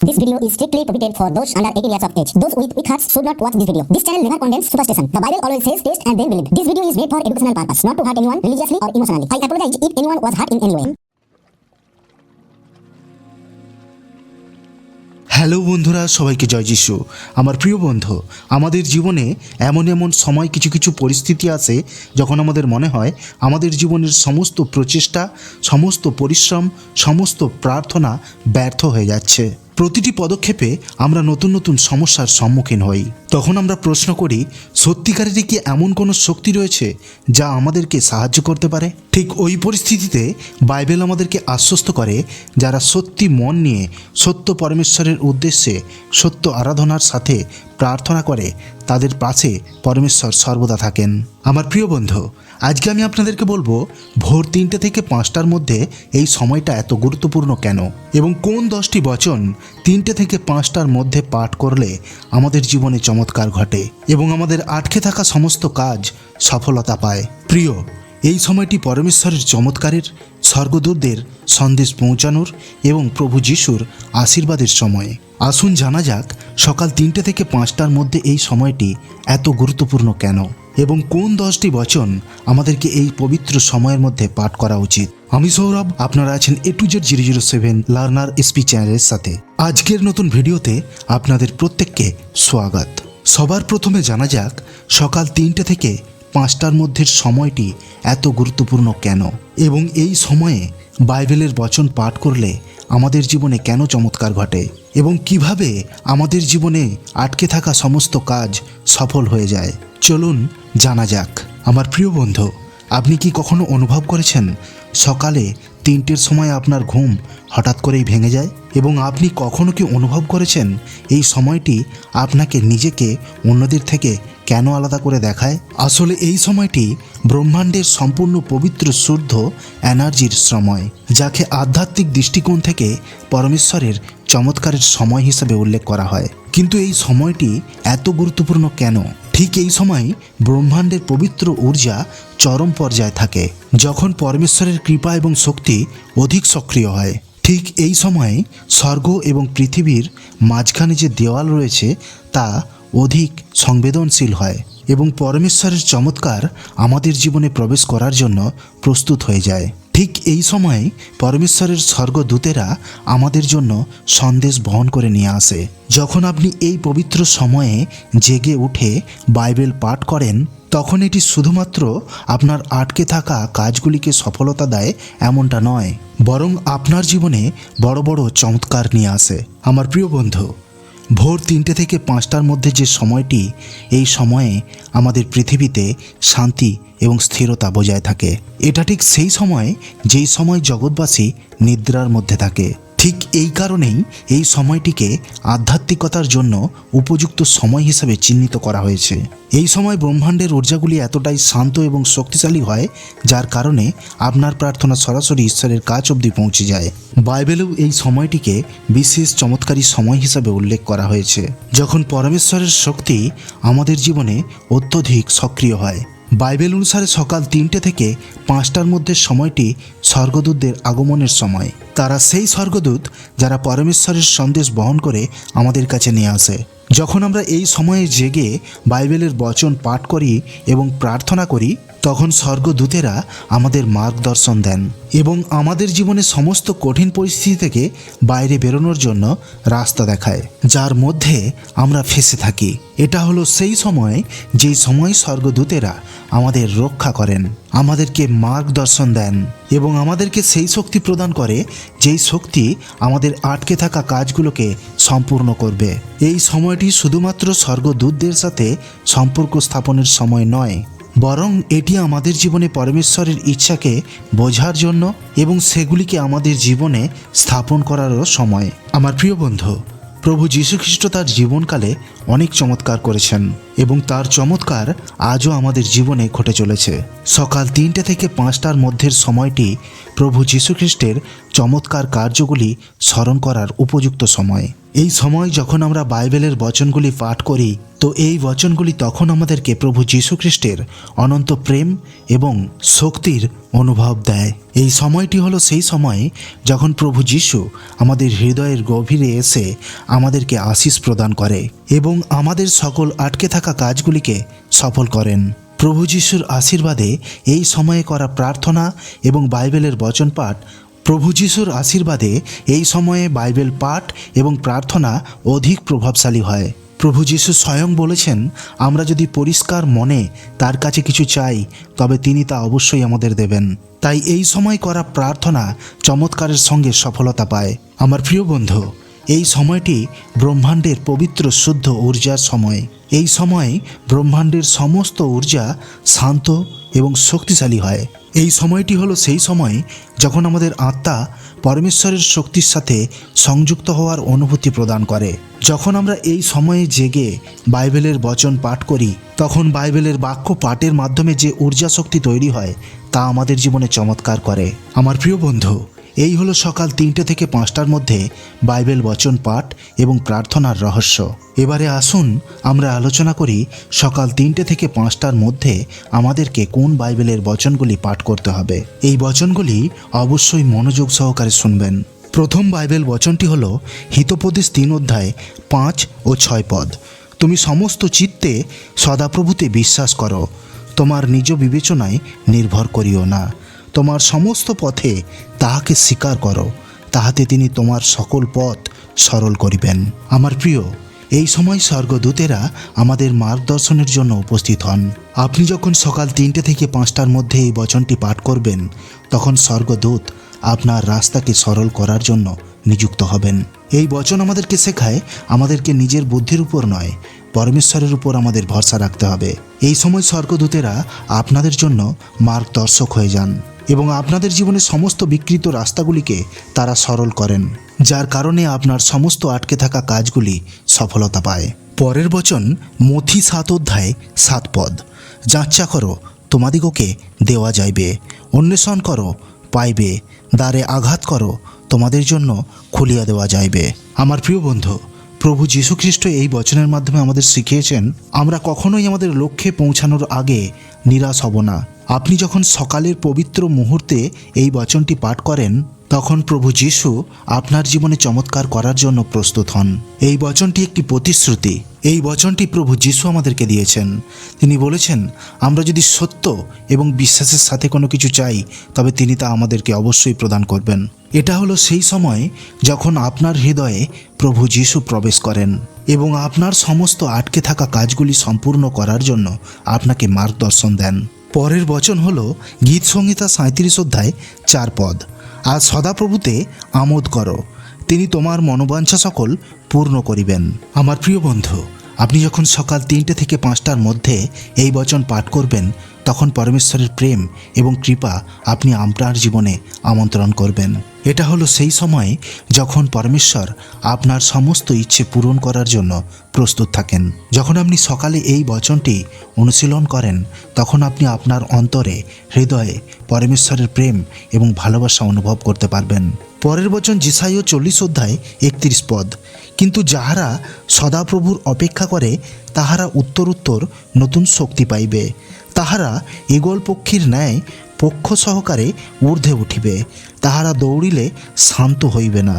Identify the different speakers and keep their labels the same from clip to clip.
Speaker 1: This video is strictly prohibited for those under 18 years of age. Those with weak hearts should not watch this video. This channel never condemns superstition. The Bible always says taste and then believe. This video is made for educational purpose, not to hurt anyone religiously or emotionally. I apologize if anyone was hurt in any way.
Speaker 2: Hello বন্ধুরা সবাইকে জয় যিশু আমার প্রিয় বন্ধু আমাদের জীবনে এমন এমন সময় কিছু কিছু পরিস্থিতি আসে যখন আমাদের মনে হয় আমাদের জীবনের সমস্ত প্রচেষ্টা সমস্ত পরিশ্রম সমস্ত প্রার্থনা ব্যর্থ হয়ে যাচ্ছে প্রতিটি পদক্ষেপে আমরা নতুন নতুন সমস্যার সম্মুখীন হই। তখন আমরা প্রশ্ন করি, সত্যিকারেরই কি এমন কোনো শক্তি রয়েছে যা আমাদেরকে সাহায্য করতে পারে? ঠিক ওই পরিস্থিতিতে বাইবেল আমাদেরকে আশ্বস্ত করে যারা সত্যি মন নিয়ে সত্য পরমেশ্বরের উদ্দেশ্যে সত্য আরাধনার সাথে প্রার্থনা করে, তাদের পাশে পরমেশ্বর সর্বদা থাকেন। আমার প্রিয় বন্ধু, আজকে আমি আপনাদেরকে বলব, ভোর তিনটে থেকে পাঁচটার মধ্যে এই সময়টা এত গুরুত্বপূর্ণ কেন? এবং কোন দশটি বচন তিনটে থেকে পাঁচটার মধ্যে পাঠ করলে আমাদের জীবনে চমৎকার ঘটে এবং আমাদের আটকে থাকা সমস্ত কাজ সফলতা পায়। প্রিয়, এই সময়টি পরমেশ্বরের চমৎকারের, স্বর্গদূতদের সন্দেশ পৌঁছানোর এবং প্রভু যিশুর আশীর্বাদের সময়। আসুন জানা যাক, সকাল তিনটে থেকে পাঁচটার মধ্যে এই সময়টি এত গুরুত্বপূর্ণ কেন? এবং কোন দশটি বচন আমাদেরকে এই পবিত্র সময়ের মধ্যে পাঠ করা উচিত? আমি সৌরভ, আপনারা আছেন A to Z zero zero seven learner SP চ্যানেলের সাথে। আজকের নতুন ভিডিওতে আপনাদের প্রত্যেককে স্বাগত। সবার প্রথমে জানা যাক সকাল তিনটে থেকে পাঁচটার মধ্যে সময়টি এত গুরুত্বপূর্ণ কেন? এবং এই সময়ে বাইবেলের বচন পাঠ করলে আমাদের জীবনে কেন চমৎকার ঘটে? এবং কীভাবে আমাদের জীবনে আটকে থাকা সমস্ত কাজ সফল হয়ে যায়? চলুন জানা যাক। আমার প্রিয় বন্ধু, আপনি কি কখনো অনুভব করেছেন সকালে তিনটের সময় আপনার ঘুম হঠাৎ করেই ভেঙে যায় এবং আপনি কখনো কি অনুভব করেছেন এই সময়টি আপনাকে নিজেকে অন্যদের থেকে কেন আলাদা করে দেখায়? আসলে এই সময়টি ব্রহ্মাণ্ডের সম্পূর্ণ পবিত্র শুদ্ধ এনার্জির সময়, যাকে আধ্যাত্মিক দৃষ্টিকোণ থেকে পরমেশ্বরের চমৎকারের সময় হিসেবে উল্লেখ করা হয়। কিন্তু এই সময়টি এত গুরুত্বপূর্ণ কেন? ঠিক এই সময় ব্রহ্মাণ্ডের পবিত্র ঊর্জা চরম পর্যায়ে থাকে, যখন পরমেশ্বরের কৃপা এবং শক্তি অধিক সক্রিয় হয়। ঠিক এই সময় স্বর্গ এবং পৃথিবীর মাঝখানে যে দেওয়াল রয়েছে, তা অধিক সংবেদনশীল হয়। এবং পরমেশ্বরের চমৎকার আমাদের জীবনে প্রবেশ করার জন্য প্রস্তুত হয়ে যায়। ঠিক এই সময় পরমেশ্বরের স্বর্গদূতেরা আমাদের জন্য সন্দেশ বহন করে নিয়ে আসে। যখন আপনি এই পবিত্র সময়ে জেগে উঠে বাইবেল পাঠ করেন, তখন এটি শুধুমাত্র আপনার আটকে থাকা কাজগুলিকে সফলতা দেয় এমনটা নয়, বরং আপনার জীবনে বড় বড় চমৎকার নিয়ে আসে। আমার প্রিয় বন্ধু ভোর তিনটে থেকে পাঁচটার মধ্যে যে সময়টি, এই সময়ে আমাদের পৃথিবীতে শান্তি এবং স্থিরতা বজায় থাকে। এটা ঠিক সেই সময় যেই সময় জগৎবাসী নিদ্রার মধ্যে থাকে। ঠিক এই কারণেই এই সময়টিকে আধ্যাত্মিকতার জন্য উপযুক্ত সময় হিসেবে চিহ্নিত করা হয়েছে। এই সময় ব্রহ্মাণ্ডের ঊর্জাগুলি এতটাই শান্ত এবং শক্তিশালী হয়, যার কারণে আপনার প্রার্থনা সরাসরি ঈশ্বরের কাছ অবধি পৌঁছে যায়। বাইবেলেও এই সময়টিকে বিশেষ চমৎকারী সময় হিসাবে উল্লেখ করা হয়েছে। যখন পরমেশ্বরের শক্তি আমাদের জীবনে অত্যধিক সক্রিয় হয় বাইবেল অনুসারে সকাল তিনটে থেকে পাঁচটার মধ্যে সময়টি স্বর্গদূতদের আগমনের সময়। তারা সেই স্বর্গদূত যারা পরমেশ্বরের সন্দেশ বহন করে আমাদের কাছে নিয়ে আসে। যখন আমরা এই সময়ে জেগে বাইবেলের বচন পাঠ করি এবং প্রার্থনা করি তখন স্বর্গদূতেরা আমাদের মার্গদর্শন দেন এবং আমাদের জীবনে সমস্ত কঠিন পরিস্থিতি থেকে বাইরে বেরোনোর জন্য রাস্তা দেখায়, যার মধ্যে আমরা ফেসে থাকি। এটা হলো সেই সময় যেই সময় স্বর্গদূতেরা আমাদের রক্ষা করেন, আমাদেরকে মার্গদর্শন দেন এবং আমাদেরকে সেই শক্তি প্রদান করে যেই শক্তি আমাদের আটকে থাকা কাজগুলোকে সম্পূর্ণ করবে। এই সময়টি শুধুমাত্র স্বর্গদূতদের সাথে সম্পর্ক স্থাপনের সময় নয় বরং এটি আমাদের জীবনে পরমেশ্বরের ইচ্ছাকে বোঝার জন্য এবং সেগুলিকে আমাদের জীবনে স্থাপন করারও সময়। আমার প্রিয় বন্ধু, প্রভু যীশুখ্রিস্ট তার জীবনকালে অনেক চমৎকার করেছেন এবং তার চমৎকার আজও আমাদের জীবনে ঘটে চলেছে। সকাল তিনটে থেকে পাঁচটার মধ্যের সময়টি প্রভু যীশুখ্রিস্টের চমৎকার কার্যগুলি স্মরণ করার উপযুক্ত সময়। এই সময় যখন আমরা বাইবেলের বচনগুলি পাঠ করি, তো এই বচনগুলি তখন আমাদেরকে প্রভু যীশুখ্রিস্টের অনন্ত প্রেম এবং শক্তির অনুভব দেয়। এই সময়টি হলো সেই সময় যখন প্রভু যীশু আমাদের হৃদয়ের গভীরে এসে আমাদেরকে আশিস প্রদান করে এবং আমাদের সকল আটকে থাকা কাজগুলিকে সফল করেন। প্রভু যিশুর আশীর্বাদে এই সময়ে করা প্রার্থনা এবং বাইবেলের বচন পাঠ প্রভু যিশুর আশীর্বাদে এই সময়ে বাইবেল পাঠ এবং প্রার্থনা অধিক প্রভাবশালী হয়। প্রভু যিশু স্বয়ং বলেছেন, আমরা যদি পরিষ্কার মনে তার কাছে কিছু চাই, তবে তিনি তা অবশ্যই আমাদের দেবেন। তাই এই সময় করা প্রার্থনা চমৎকারের সঙ্গে সফলতা পায়। আমার প্রিয় বন্ধু, এই সময়টি ব্রহ্মাণ্ডের পবিত্র, শুদ্ধ ঊর্জার সময়। এই সময় ব্রহ্মাণ্ডের সমস্ত ঊর্জা শান্ত এবং শক্তিশালী হয়। এই সময়টি হলো সেই সময় যখন আমাদের আত্মা পরমেশ্বরের শক্তির সাথে সংযুক্ত হওয়ার অনুভূতি প্রদান করে। যখন আমরা এই সময়ে জেগে বাইবেলের বচন পাঠ করি, তখন বাইবেলের বাক্য পাঠের মাধ্যমে যে ঊর্জা শক্তি তৈরি হয়, তা আমাদের জীবনে চমৎকার করে। আমার প্রিয় বন্ধু এই হলো সকাল তিনটে থেকে পাঁচটার মধ্যে বাইবেল বচন পাঠ এবং প্রার্থনার রহস্য। এবারে আসুন, আমরা আলোচনা করি সকাল তিনটে থেকে পাঁচটার মধ্যে আমাদেরকে কোন বাইবেলের বচনগুলি পাঠ করতে হবে। এই বচনগুলি অবশ্যই মনোযোগ সহকারে শুনবেন। প্রথম বাইবেল বচনটি হল হিতোপদেশ তিন অধ্যায় পাঁচ ও ছয় পদ। তুমি সমস্ত চিত্তে সদাপ্রভুতে বিশ্বাস করো, তোমার নিজ বিবেচনায় নির্ভর করিও না। তোমার সমস্ত পথে তাহাকে স্বীকার করো, তাহাতে তিনি তোমার সকল পথ সরল করিবেন। আমার প্রিয়, এই সময় স্বর্গদূতেরা আমাদের মার্গদর্শনের জন্য উপস্থিত হন। আপনি যখন সকাল তিনটে থেকে পাঁচটার মধ্যে এই বচনটি পাঠ করবেন, তখন স্বর্গদূত আপনার রাস্তাকে সরল করার জন্য নিযুক্ত হবেন। এই বচন আমাদেরকে শেখায়, আমাদেরকে নিজের বুদ্ধির উপর নয়, পরমেশ্বরের উপর আমাদের ভরসা রাখতে হবে। এই সময় স্বর্গদূতেরা আপনাদের জন্য মার্গদর্শক হয়ে যান। এবং আপনাদের জীবনের সমস্ত বিকৃত রাস্তাগুলিকে তারা সরল করেন, যার কারণে আপনার সমস্ত আটকে থাকা কাজগুলি সফলতা পায়। পরের বচন, মথি সাত অধ্যায় সাত পদ। যাচ্চা করো, তোমাদিগকে দেওয়া যাইবে। অন্বেষণ করো, পাইবে। দ্বারে আঘাত করো, তোমাদের জন্য খুলিয়া দেওয়া যাইবে। আমার প্রিয় বন্ধু প্রভু যীশুখ্রিস্ট এই বচনের মাধ্যমে আমাদের শিখিয়েছেন, আমরা কখনোই আমাদের লক্ষ্যে পৌঁছানোর আগে নিরাশ হব না। আপনি যখন সকালের পবিত্র মুহূর্তে এই বচনটি পাঠ করেন তখন প্রভু যীশু আপনার জীবনে চমৎকার করার জন্য প্রস্তুত হন। এই বচনটি একটি প্রতিশ্রুতি। এই বচনটি প্রভু যীশু আমাদেরকে দিয়েছেন। তিনি বলেছেন, আমরা যদি সত্য এবং বিশ্বাসের সাথে কোনো কিছু চাই, তবে তিনি তা আমাদেরকে অবশ্যই প্রদান করবেন। এটা হলো সেই সময় যখন আপনার হৃদয়ে প্রভু যীশু প্রবেশ করেন এবং আপনার সমস্ত আটকে থাকা কাজগুলি সম্পূর্ণ করার জন্য আপনাকে মার্গদর্শন দেন। পরের বচন হল গীত সংহিতা সাঁত্রিশ অধ্যায় চার পদ। আর সদাপ্রভুতে আমোদ করো। তিনি তোমার মনোবাঞ্ছা সকল পূর্ণ করিবেন। আমার প্রিয় বন্ধু, আপনি যখন সকাল তিনটে থেকে পাঁচটার মধ্যে এই বচন পাঠ করবেন, তখন পরমেশ্বরের প্রেম এবং কৃপা আপনি আপনার জীবনে আমন্ত্রণ করবেন। এটা হলো সেই সময় যখন পরমেশ্বর আপনার সমস্ত ইচ্ছে পূরণ করার জন্য প্রস্তুত থাকেন। যখন আপনি সকালে এই বচনটি অনুশীলন করেন, তখন আপনি আপনার অন্তরে হৃদয়ে পরমেশ্বরের প্রেম এবং ভালোবাসা অনুভব করতে পারবেন। পরের বচন জিসাইও চল্লিশ অধ্যায় একত্রিশ পদ। কিন্তু যাহারা সদাপ্রভুর অপেক্ষা করে, তাহারা উত্তর উত্তর নতুন শক্তি পাইবে। তাহারা ইগল পক্ষীর ন্যায় পক্ষ সহকারে ঊর্ধ্বে উঠিবে। তাহারা দৌড়িলে শান্ত হইবে না,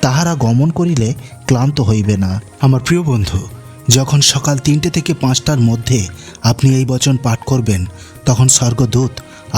Speaker 2: তাহারা গমন করিলে ক্লান্ত হইবে না। আমার প্রিয় বন্ধু, যখন সকাল তিনটে থেকে পাঁচটার মধ্যে আপনি এই বচন পাঠ করবেন, তখন স্বর্গদূত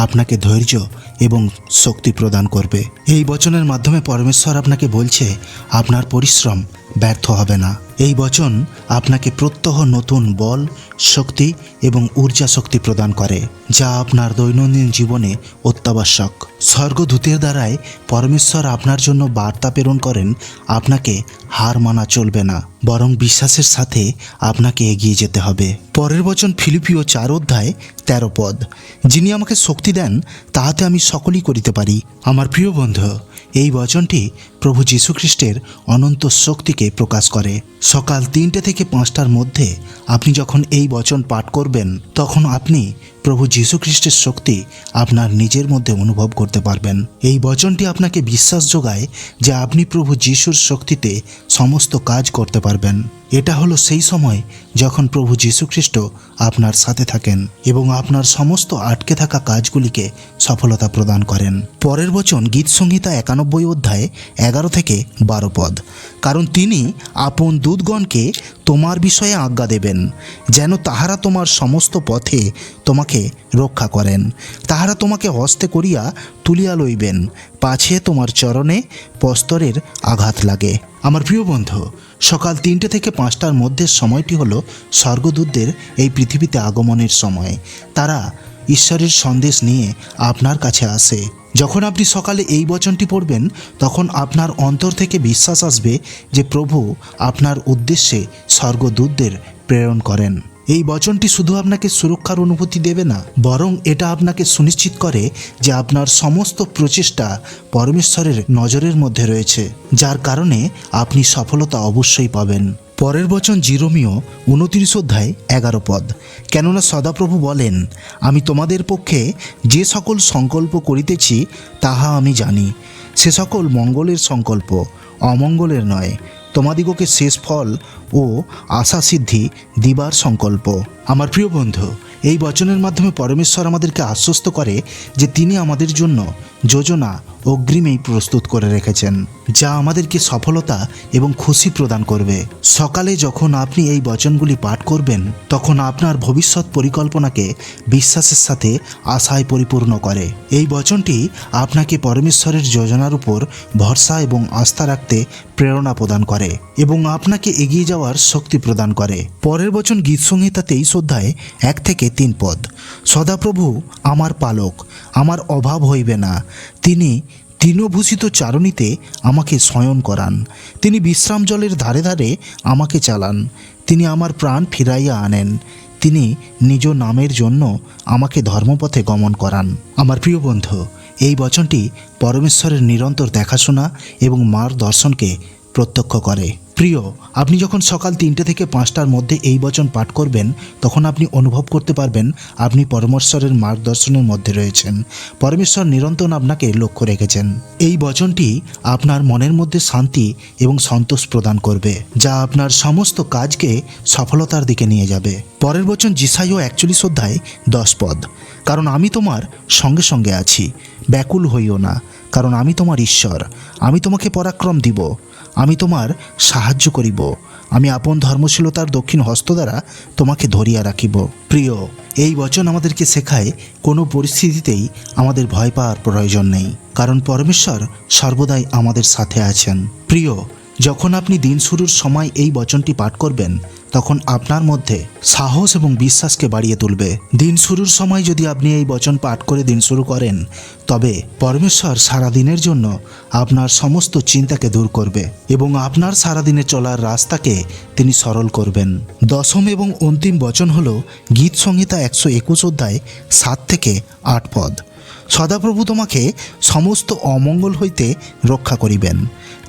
Speaker 2: আপনাকে ধৈর্য এবং শক্তি প্রদান করবে। এই বচনের মাধ্যমে পরমেশ্বর আপনাকে বলছে, আপনার পরিশ্রম ব্যর্থ হবে না। এই বচন আপনাকে প্রত্যহ নতুন বল, শক্তি এবং ঊর্জা শক্তি প্রদান করে, যা আপনার দৈনন্দিন জীবনে অত্যাবশ্যক। স্বর্গদূতের দ্বারাই পরমেশ্বর আপনার জন্য বার্তা প্রেরণ করেন, আপনাকে হার মানা চলবে না, বরং বিশ্বাসের সাথে আপনাকে এগিয়ে যেতে হবে। পরের বচন ফিলিপিও চার অধ্যায় তেরো পদ। যিনি আমাকে শক্তি দেন, তাহাতে আমি সকলই করিতে পারি। আমার প্রিয় বন্ধু, এই বচনটি প্রভু যীশুখ্রিস্টের অনন্ত শক্তিকে প্রকাশ করে। সকাল তিনটে থেকে পাঁচটার মধ্যে আপনি যখন এই বচন পাঠ করবেন, তখন আপনি প্রভু যীশু খ্রিস্টের শক্তি আপনার নিজের মধ্যে অনুভব করতে পারবেন। এই বচনটি আপনাকে বিশ্বাস যোগায় যে আপনি প্রভু যীশুর শক্তিতে সমস্ত কাজ করতে পারবেন। এটা হলো সেই সময় যখন প্রভু যীশু খ্রিস্ট আপনার সাথে থাকেন এবং আপনার সমস্ত আটকে থাকা কাজগুলিকে সফলতা প্রদান করেন। পরের বচন গীত সংহিতা একানব্বই অধ্যায় এগারো থেকে বারো পদ। কারণ তিনি আপন দূতগণকে তোমার বিষয়ে আজ্ঞা দেবেন, যেন তাহারা তোমার সমস্ত পথে তোমাকে রক্ষা করেন। তাহারা তোমাকে হস্তে করিয়া তুলিয়া লইবেন, পাছে তোমার চরণে পস্তরের আঘাত লাগে। আমার প্রিয় বন্ধু, সকাল তিনটে থেকে পাঁচটার মধ্যে সময়টি হলো স্বর্গদূতদের এই পৃথিবীতে আগমনের সময়। তারা ঈশ্বরের সন্দেশ নিয়ে আপনার কাছে আসে। যখন আপনি সকালে এই বচনটি পড়বেন, তখন আপনার অন্তর থেকে বিশ্বাস আসবে যে প্রভু আপনার উদ্দেশ্যে স্বর্গদূতদের প্রেরণ করেন। এই বচনটি শুধু আপনাকে সুরক্ষার অনুভূতি দেবে না, বরং এটা আপনাকে সুনিশ্চিত করে যে আপনার সমস্ত প্রচেষ্টা পরমেশ্বরের নজরের মধ্যে রয়েছে, যার কারণে আপনি সফলতা অবশ্যই পাবেন। পরের বচন জিরোমিও উনত্রিশ অধ্যায় এগারো পদ। কেননা সদাপ্রভু বলেন, আমি তোমাদের পক্ষে যে সকল সংকল্প করিতেছি, তাহা আমি জানি। সে সকল মঙ্গলের সংকল্প, অমঙ্গলের নয়। তোমাদিগকে শেষ ফল ও আশা সিদ্ধি দিবার সংকল্প। আমার প্রিয় বন্ধু, এই বচনের মাধ্যমে পরমেশ্বর আমাদেরকে আশ্বস্ত করে যে তিনি আমাদের জন্য যোজনা অগ্রিমেই প্রস্তুত করে রেখেছেন, যা আমাদেরকে সফলতা এবং খুশি প্রদান করবে। সকালে যখন আপনি এই বচনগুলি পাঠ করবেন, তখন আপনার ভবিষ্যৎ পরিকল্পনাকে বিশ্বাসের সাথে আশায় পরিপূর্ণ করে। এই বচনটি আপনাকে পরমেশ্বরের যোজনার উপর ভরসা এবং আস্থা রাখতে প্রেরণা প্রদান করে এবং আপনাকে এগিয়ে যাওয়ার শক্তি প্রদান করে। পরের বচন গীত সংহিতা তেইশ অধ্যায় এক থেকে তিন পদ। সদাপ্রভু, আমার পালক, আমার অভাব হইবে না। তিনি তৃণভূষিত চারণীতে আমাকে শয়ন করান। তিনি বিশ্রাম জলের ধারে ধারে আমাকে চালান। তিনি আমার প্রাণ ফিরাইয়া আনেন। তিনি নিজ নামের জন্য আমাকে ধর্মপথে গমন করান। আমার প্রিয় বন্ধু, এই বচনটি পরমেশ্বরের নিরন্তর দেখাশোনা এবং মার দর্শনকে প্রত্যক্ষ করে। প্রিয়, আপনি যখন সকাল তিনটে থেকে পাঁচটার মধ্যে এই বচন পাঠ করবেন, তখন আপনি অনুভব করতে পারবেন, আপনি পরমেশ্বরের মার্গদর্শনের মধ্যে রয়েছেন। পরমেশ্বর নিরন্তর আপনাকে লক্ষ্য রেখেছেন। এই বচনটি আপনার মনের মধ্যে শান্তি এবং সন্তোষ প্রদান করবে, যা আপনার সমস্ত কাজকে সফলতার দিকে নিয়ে যাবে। পরের বচন জিসাইও একচল্লিশ অধ্যায় দশ পদ। কারণ আমি তোমার সঙ্গে সঙ্গে আছি, ব্যাকুল হইও না। কারণ আমি তোমার ঈশ্বর, আমি তোমাকে পরাক্রম দিব। আমি তোমার সাহায্য করিব। আমি আপন ধর্মশীলতার দক্ষিণ হস্ত দ্বারা তোমাকে ধরিয়া রাখিব। প্রিয়, এই বচন আমাদেরকে শেখায়, কোনো পরিস্থিতিতেই আমাদের ভয় পাওয়ার প্রয়োজন নেই, কারণ পরমেশ্বর সর্বদাই আমাদের সাথে আছেন। প্রিয়, যখন আপনি দিন শুরুর সময় এই বচনটি পাঠ করবেন তখন আপনার মধ্যে সাহস এবং বিশ্বাসকে বাড়িয়ে তুলবে। দিন শুরুর সময় যদি আপনি এই বচন পাঠ করে দিন শুরু করেন, তবে পরমেশ্বর সারা দিনের জন্য আপনার সমস্ত চিন্তাকে দূর করবে এবং আপনার সারাদিনে চলার রাস্তাকে তিনি সরল করবেন। দশম এবং অন্তিম বচন হল গীত সংহিতা একশো একুশ অধ্যায় সাত থেকে আট পদ। সদাপ্রভু তোমাকে সমস্ত অমঙ্গল হইতে রক্ষা করিবেন।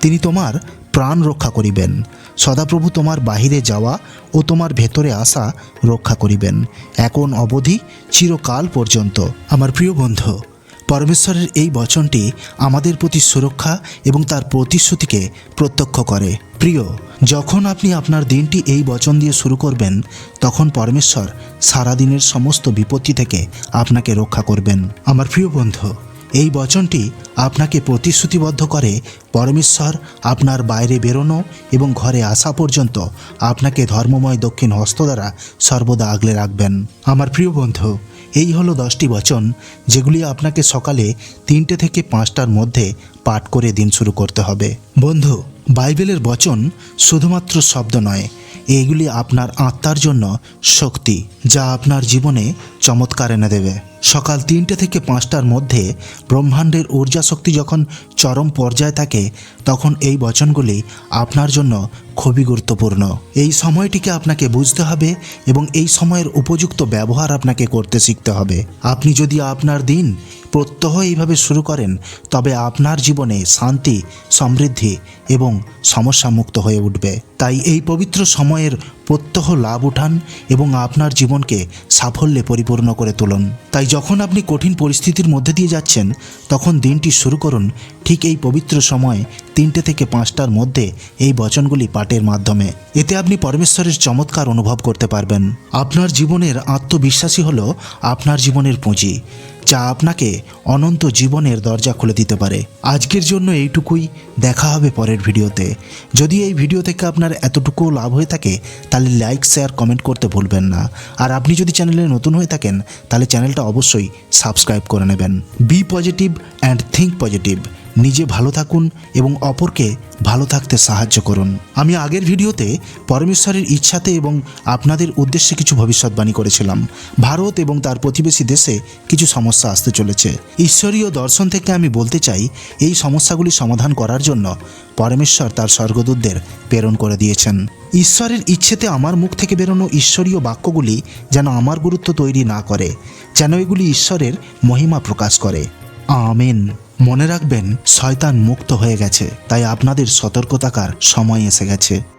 Speaker 2: তিনি তোমার প্রাণ রক্ষা করিবেন। সদাপ্রভু তোমার বাহিরে যাওয়া ও তোমার ভেতরে আসা রক্ষা করিবেন। এখন অবধি চিরকাল পর্যন্ত। আমার প্রিয় বন্ধু, পরমেশ্বরের এই বচনটি আমাদের প্রতি সুরক্ষা এবং তার প্রতিশ্রুতিকে প্রত্যক্ষ করে। প্রিয়, যখন আপনি আপনার দিনটি এই বচন দিয়ে শুরু করবেন, তখন পরমেশ্বর সারাদিনের সমস্ত বিপত্তি থেকে আপনাকে রক্ষা করবেন। আমার প্রিয় বন্ধু এই বচনটি আপনাকে প্রতিশ্রুতিবদ্ধ করে পরমেশ্বর আপনার বাইরে বেরোনো এবং ঘরে আসা পর্যন্ত আপনাকে ধর্মময় দক্ষিণ হস্ত দ্বারা সর্বদা আগলে রাখবেন। আমার প্রিয় বন্ধু, এই হলো দশটি বচন যেগুলি আপনাকে সকালে তিনটে থেকে পাঁচটার মধ্যে পাঠ করে দিন শুরু করতে হবে। বন্ধু, বাইবেলের বচন শুধুমাত্র শব্দ নয় এইগুলি আপনার আত্মার জন্য শক্তি যা আপনার জীবনে চমৎকার এনে দেবে। সকাল তিনটে থেকে পাঁচটার মধ্যে ব্রহ্মাণ্ডের ঊর্জা শক্তি যখন চরম পর্যায়ে থাকে, তখন এই বচনগুলি আপনার জন্য খুবই গুরুত্বপূর্ণ। এই সময়টিকে আপনাকে বুঝতে হবে এবং এই সময়ের উপযুক্ত ব্যবহার আপনাকে করতে শিখতে হবে। আপনি যদি আপনার দিন প্রত্যহ এইভাবে শুরু করেন, তবে আপনার জীবনে শান্তি, সমৃদ্ধি এবং সমস্যামুক্ত হয়ে উঠবে। তাই এই পবিত্র সময়ের প্রত্যহ লাভ উঠান এবং আপনার জীবনকে সাফল্যে পরিপূর্ণ করে তুলুন। তাই যখন আপনি কঠিন পরিস্থিতির মধ্যে দিয়ে যাচ্ছেন, তখন দিনটি শুরু করুন ঠিক এই পবিত্র সময় তিনটে থেকে পাঁচটার মধ্যে এই বচনগুলি পাঠের মাধ্যমে। এতে আপনি পরমেশ্বরের চমৎকার অনুভব করতে পারবেন। আপনার জীবনের আত্মবিশ্বাসী হলো আপনার জীবনের পুঁজি। যা আপনাকে অনন্ত জীবনের দরজা খুলে দিতে পারে। আজকের জন্য এইটুকুই। দেখা হবে পরের ভিডিওতে। যদি এই ভিডিও থেকে আপনার এতটুকু লাভ হয়ে থাকে, তাহলে লাইক, শেয়ার, কমেন্ট করতে ভুলবেন না। আর আপনি যদি চ্যানেলে নতুন হয়ে থাকেন, তাহলে চ্যানেলটা অবশ্যই সাবস্ক্রাইব করে নেবেন। Be positive and think positive. নিজে ভালো থাকুন এবং অপরকে ভালো থাকতে সাহায্য করুন। আমি আগের ভিডিওতে পরমেশ্বরের ইচ্ছাতে এবং আপনাদের উদ্দেশ্যে কিছু ভবিষ্যৎবাণী করেছিলাম। ভারত এবং তার প্রতিবেশী দেশে কিছু সমস্যা আসতে চলেছে। ঈশ্বরীয় দর্শন থেকে আমি বলতে চাই, এই সমস্যাগুলি সমাধান করার জন্য পরমেশ্বর তার স্বর্গদূতদের প্রেরণ করে দিয়েছেন। ঈশ্বরের ইচ্ছেতে আমার মুখ থেকে বেরোনো ঈশ্বরীয় বাক্যগুলি যেন আমার গুরুত্ব তৈরি না করে, যেন এগুলি ঈশ্বরের মহিমা প্রকাশ করে। আমেন। মনে রাখবেন শয়তান মুক্ত হয়ে গেছে তাই আপনাদের সতর্ক থাকার সময় এসে গেছে।